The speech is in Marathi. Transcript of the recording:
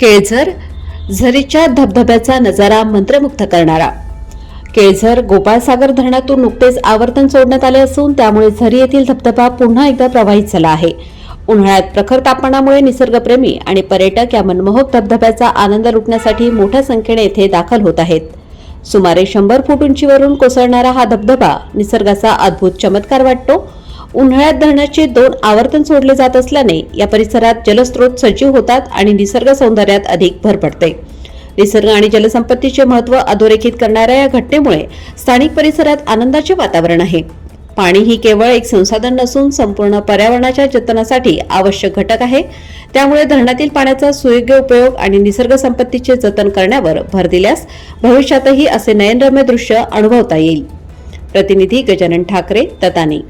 केळझर झरीच्या धबधब्याचा नजारा मंत्रमुग्ध करणारा. केळझर गोपाळसागर धरणातून नुकतेच आवर्तन सोडण्यात आले असून त्यामुळे झरी येथील धबधबा पुन्हा एकदा प्रवाहित झाला आहे. उन्हाळ्यात प्रखर तापमानामुळे निसर्गप्रेमी आणि पर्यटक या मनमोहक धबधब्याचा आनंद लुटण्यासाठी मोठ्या संख्येने येथे दाखल होत आहेत. सुमारे शंभर फूट उंचीवरून कोसळणारा हा धबधबा निसर्गाचा अद्भुत चमत्कार वाटतो. उन्हाळ्यात धरणाचे दोन आवर्तन सोडले जात असल्याने या परिसरात जलस्रोत सजीव होतात आणि निसर्ग सौंदर्यात अधिक भर पडते. निसर्ग आणि जलसंपत्तीचे महत्त्व अधोरेखित करणाऱ्या या घटनेमुळे स्थानिक परिसरात आनंदाचे वातावरण आहे. पाणी ही केवळ एक संसाधन नसून संपूर्ण पर्यावरणाच्या जतनासाठी आवश्यक घटक आहे. त्यामुळे धरणातील पाण्याचा सुयोग्य उपयोग आणि निसर्ग संपत्तीचे जतन करण्यावर भर दिल्यास भविष्यातही असे नयनरम्य दृश्य अनुभवता येईल. प्रतिनिधी गजानन ठाकरे ततानी.